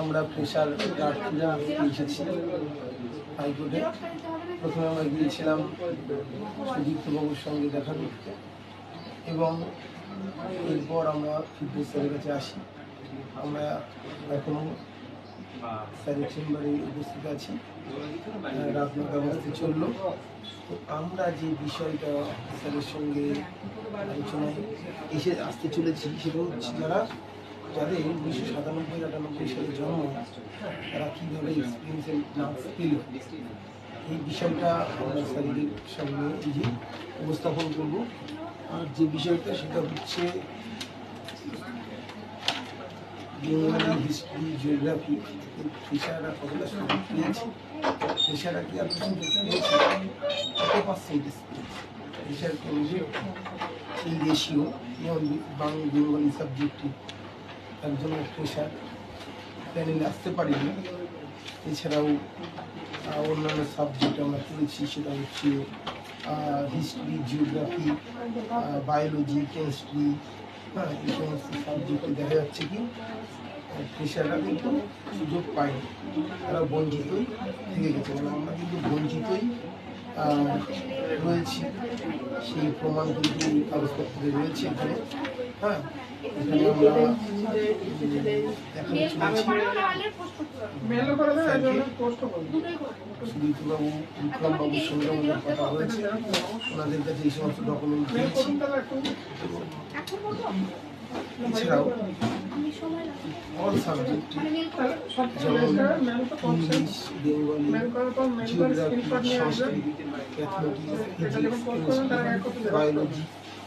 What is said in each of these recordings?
আমরা প্রেশার প্রার্থীরা এসেছি হাইকোর্টে। প্রথমে আমরা গিয়েছিলাম সুদীপ্ত বাবুর সঙ্গে দেখা করতে এবং এরপর আমরা ফিটনেস স্যারের কাছে আসি। আমরা এখনও স্যারের চেম্বারে উপস্থিত আছি। রাত নটা বাজতে চলল। তো আমরা যে বিষয়টা স্যারের সঙ্গে আলোচনায় এসে আসতে চলেছি সেটা হচ্ছে যারা যাদের উনিশশো সাতানব্বই আটানব্বই সালে জন্ম, তারা কীভাবে এক্সপিরিয়েন্সের নার্স পেল? এই বিষয়টা আমরা স্যারের সামনে যে উপস্থাপন করব। আর যে বিষয়টা, সেটা হচ্ছে হিস্ট্রি জিওগ্রাফি পেশারা কতটা সুযোগ পেয়েছে? পেশারা কি আপনি সুযোগ পেয়েছে কত পার্সেন্টেজ পেশার কেন্দ্রে এই রেশিও বেঙ্গলি সাবজেক্টে একজন পেশার প্যানেলে আসতে পারিনি। এছাড়াও অন্যান্য সাবজেক্ট আমরা পড়েছি, সেটা হচ্ছে হিস্ট্রি জিওগ্রাফি বায়োলজি কেমিস্ট্রি হ্যাঁ এই সমস্ত সাবজেক্টে দেখা যাচ্ছে কি পেশারা কিন্তু সুযোগ পায়নি। তারা বঞ্চিতই থেকে গেছে। মানে আমরা কিন্তু বঞ্চিতই রয়েছি সেই প্রমাণ কিন্তু এই কাগজপত্রে রয়েছে এখানে। হ্যাঁ এখানে আমরা উম, দেখাতে চলেছি সুদীপবাবু বিক্রমবাবুর সঙ্গে আমাদের কথা হয়েছে। ওনাদের কাছে এই সমস্ত ডকুমেন্ট দিয়েছি। এছাড়াও অল সাবজেক্ট যেমন English Bengali geography Sanskrit mathematics physics biology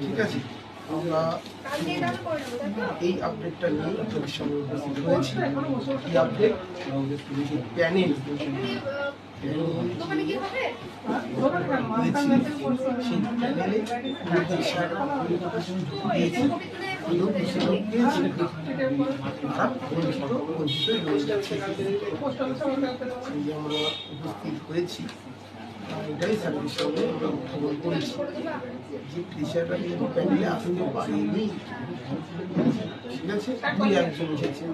ঠিক আছে? আমরা এই আপডেটটা নিয়ে আপনাদের উপস্থিত হয়েছি। এই আপডেট প্যানেল। সেই প্যানেলে উপস্থিত হয়েছি এটাই উত্থাপন করেছি যে কৃষকরা কিন্তু প্যান্ডেলে আসতে পারেনি। ঠিক আছে? দুই একজন এসেছে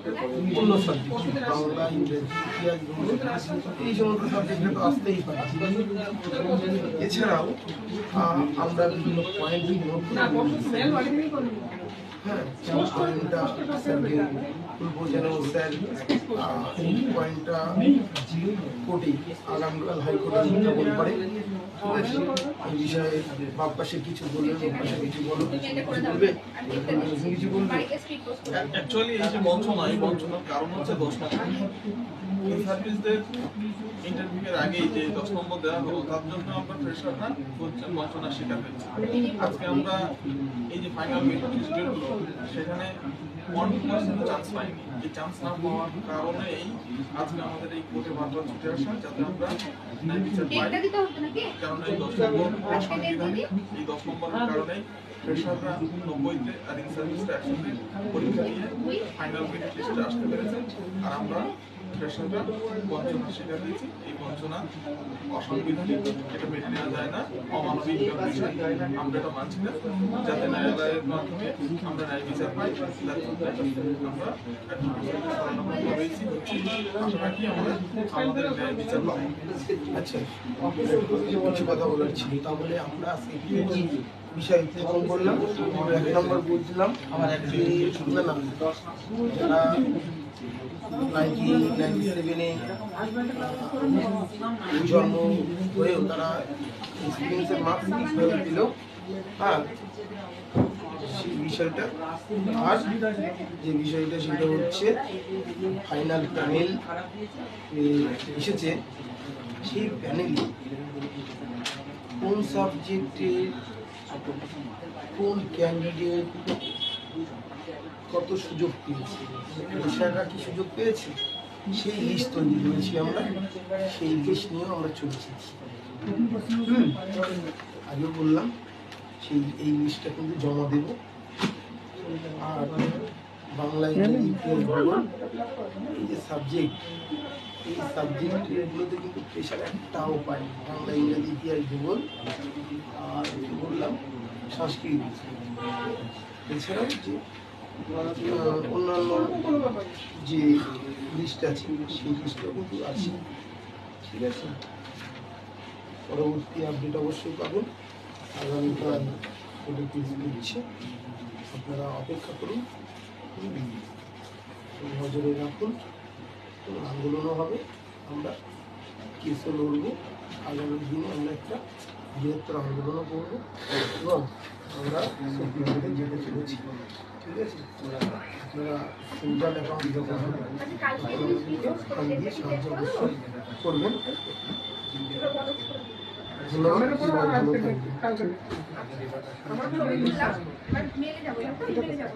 অন্য সাবজেক্ট বাংলা, ইংরেজি এই সমস্ত তো আসতেই পারে। এছাড়াও আমরা বিভিন্ন পয়েন্ট নোট করে পয়েন্টটা পয়েন্টটা পাশে কিছু বলবে কিছু বলো, কিছু বলবে? অ্যাকচুয়ালি এই যে বঞ্চনা বঞ্চনার কারণ হচ্ছে দশ নম্বর। সার্ভিসদের ইন্টারভিউয়ের আগেই যে দশ নম্বর দেওয়া হলো, তার জন্য আমরা প্রেশারটা হচ্ছে বঞ্চনার শিকার হয়েছি আজকে আমরা এই যে ফাইনাল লিস্টগুলো সেখানে ওয়ান পার্সেন্ট চান্স পাইনি। এই চান্স না পাওয়ার কারণেই আজকে আমাদের এই কোর্টে বারবার ছুটে আসা যাতে আমরা ন্যায় বিচার পাই। কারণ এই দশ নম্বর সংবিধানে এই দশ নম্বরের কারণেই প্রেশাররা নব্বইতে আর ইন সার্ভিসটা একসাথে পরীক্ষা দিয়ে ফাইনাল মেরিট লিস্টে আসতে পেরেছে। আর আমরা প্রেশাররা বঞ্চনার শিকার হয়েছি এই বঞ্চনা অসাংবিধানিক, এটা মেনে নেওয়া যায় না। অমানবিক বিষয় আমরা এটা মানছি না। যাতে ন্যায়ালয়ের মাধ্যমে আমরা ন্যায় বিচার পাই আমরা আমরা আমাদের ন্যায় বিচার পাবো আচ্ছা কিছু কথা বলার ছিল। তাহলে আমরা বিষয় উত্থাপন করলাম এক নম্বর বুঝলাম আমার এক না না যারা নাইনটি হয়েও তারা এক্সপিরিয়েন্সের মার্কস হ্যাঁ সেই বিষয়টা, আর যে বিষয়টা সেটা হচ্ছে ফাইনাল প্যানেল এসেছে। সেই প্যানেলে কোন সাবজেক্টে কোন ক্যান্ডিডেট কত সুযোগ পেয়েছে? কি সুযোগ পেয়েছে? সেই লিস্ট তৈরি করেছি আমরা। সেই লিস্ট নিয়েও আমরা চলেছি আগেও বললাম, সেই, এই লিস্টটা কিন্তু জমা দেব। আর বাংলা ইংরেজি ইতিহাস ভূগোল এই যে সাবজেক্ট এই সাবজেক্টগুলোতে কিন্তু প্রেশার একটাও পাই বাংলা ইংরেজি ইতিহাস ভূগোল আর বললাম? সংস্কৃত। এছাড়াও যে অন্যান্য যে লিস্ট আছে সেই লিস্টও কিন্তু আছে। ঠিক আছে? পরবর্তী আপডেট অবশ্যই পাবেন আগামীকাল ওটিপি দিচ্ছে। আপনারা অপেক্ষা করুন। নজরে রাখুন। তো আন্দোলনও হবে। আমরা কেসও লড়বো। আগামী দিনে আমরা একটা বৃহত্তর আন্দোলনও করব। এবং আমরা সুপ্রিম কোর্টে যেতে চলেছি। ঠিক আছে? আপনারা অ্যাকাউন্ট যখন দিয়ে সাহায্য করবেন। থাকবেন মেলে যাব মেলে যাব